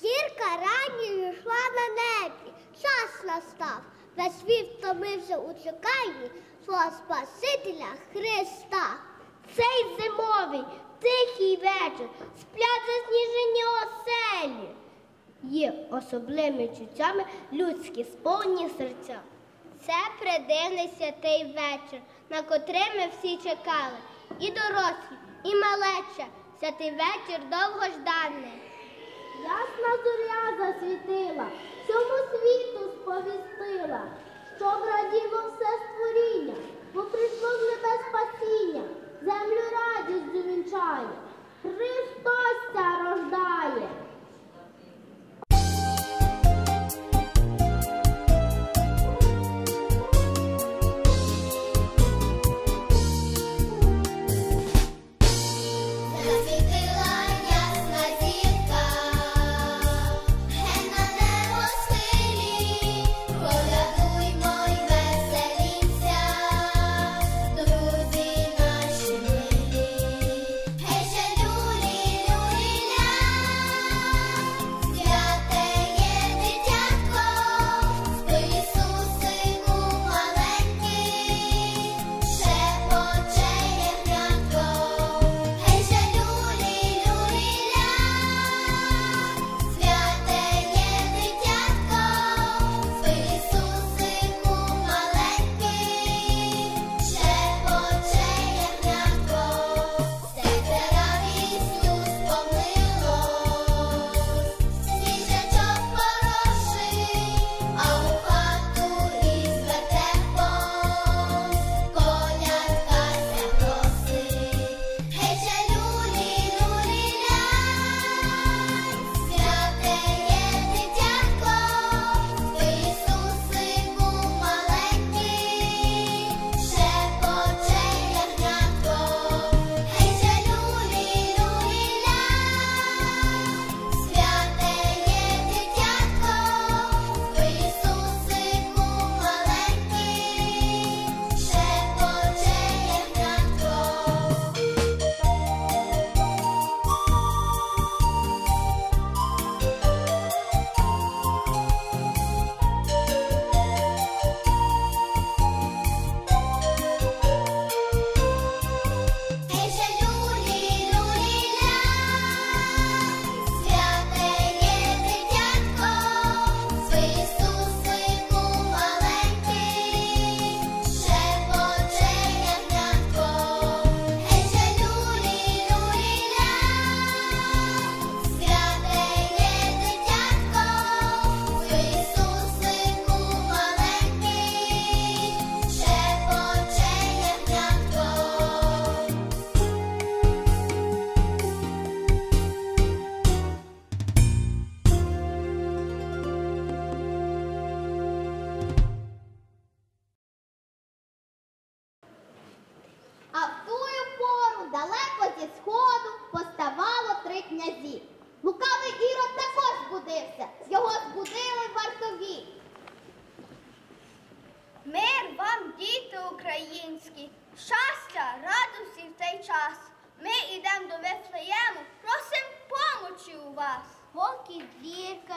Зірка ранньою йшла на небі, час настав, весь світ втомився у чеканні свого Спасителя Христа. Цей зимовий тихий вечір сплять засніжені оселі. Є особливими чуттями людські сповні серця. Це придивний святий вечір, на котрий ми всі чекали. І дорослі, і малеча, святий вечір довго жданий. Ясна зоря засвітила, всьому світу сповістила, щоб раділо все створіння, бо прийшло в небес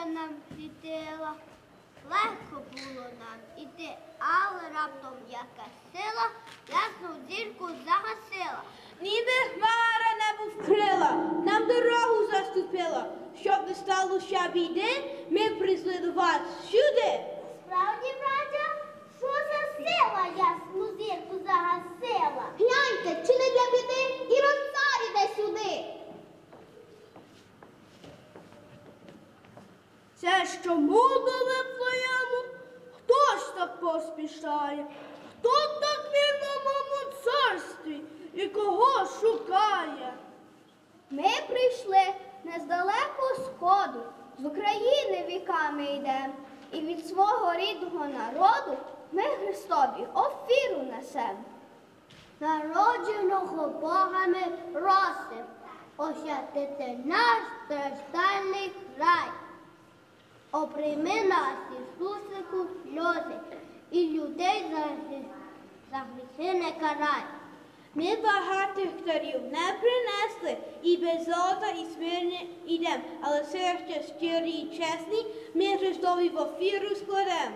нам світила, легко було нам іти, але раптом яка сила ясну зірку загасила. Ніби хмара небо вкрила, нам дорогу заступила. Щоб не стало ще біди, ми прийшли до вас сюди. Справді, браття, що за сила ясну зірку загасила? Гляньте, чи не для біди і цар іде сюди. Це що мудо Вифлеєму? Хто ж так поспішає? Хто так він на моєму царстві і кого шукає? Ми прийшли не з далекого сходу, з України віками йдемо, і від свого рідного народу ми Христові офіру несемо. Народженого Бога ми просим, освятити наш страждальний край. Оприйми нас, Ісусику, сльози, і людей за, грі- за гріхи не карай. Ми багатих дарів не принесли, і без золота, і смирні ідем, але серця щирі і чесні, ми Христові в офіру складем.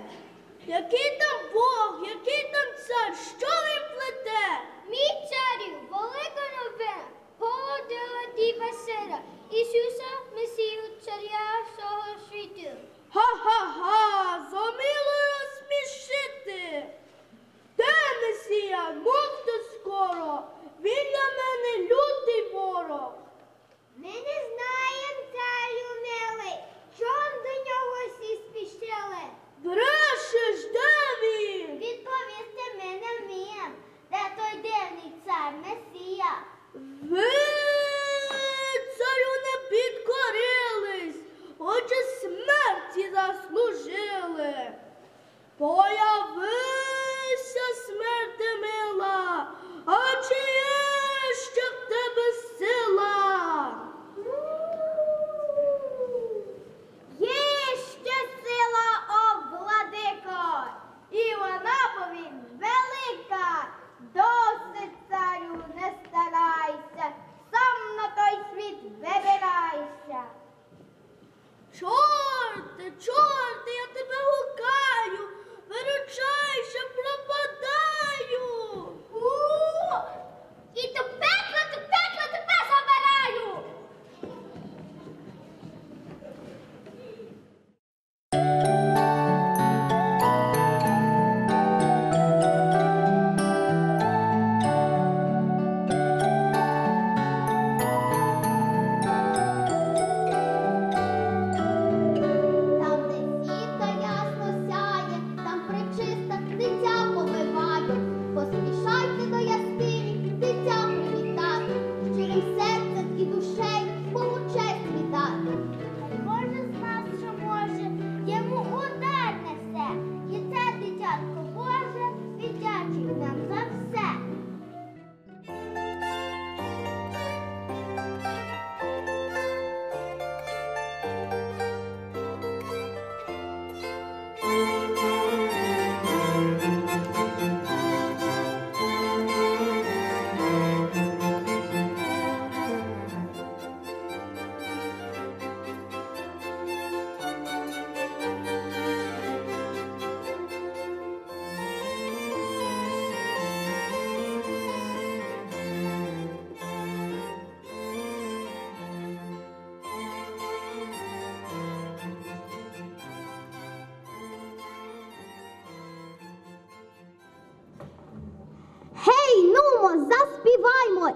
Який там Бог, який там цар, що він плете? Мій царю, велика новина, породила діва ho, ho.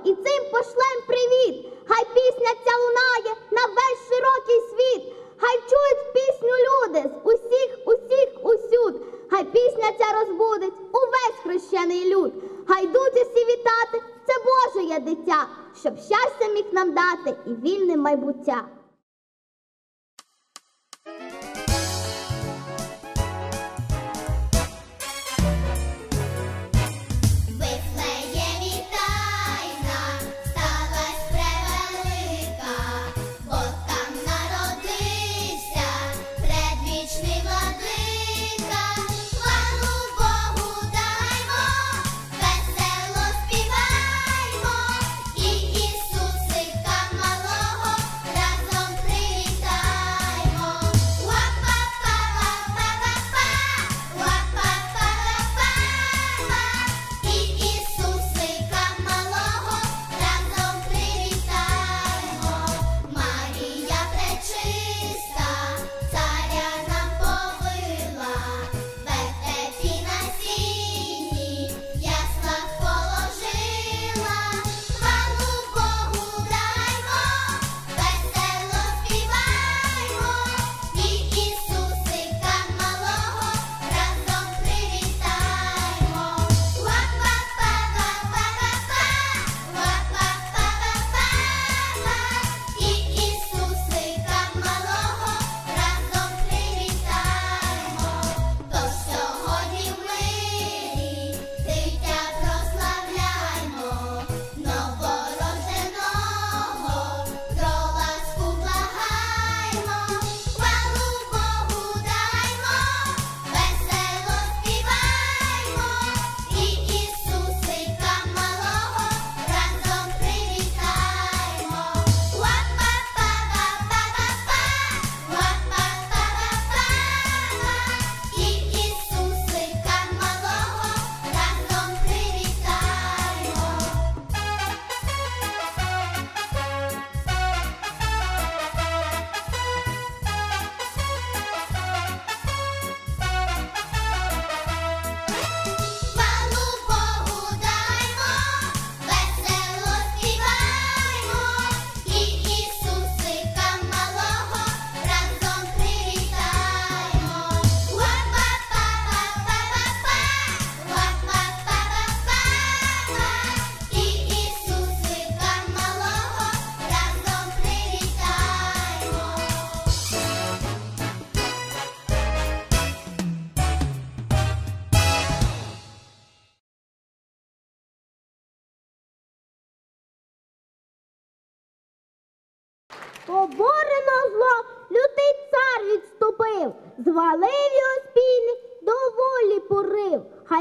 І цим пошлем привіт. Хай пісня ця лунає на весь широкий світ. Хай чують пісню люди з усіх, усіх, усюд. Хай пісня ця розбудить увесь хрещений люд. Хай йдуть усі вітати, це Боже є дитя, щоб щастя міг нам дати і вільне майбуття.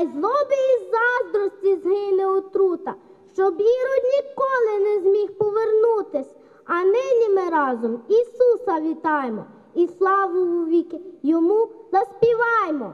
хай злоби і заздрості згине отрута, щоб ірод ніколи не зміг повернутись. А нині ми разом Ісуса вітаємо і славу віки йому заспіваємо.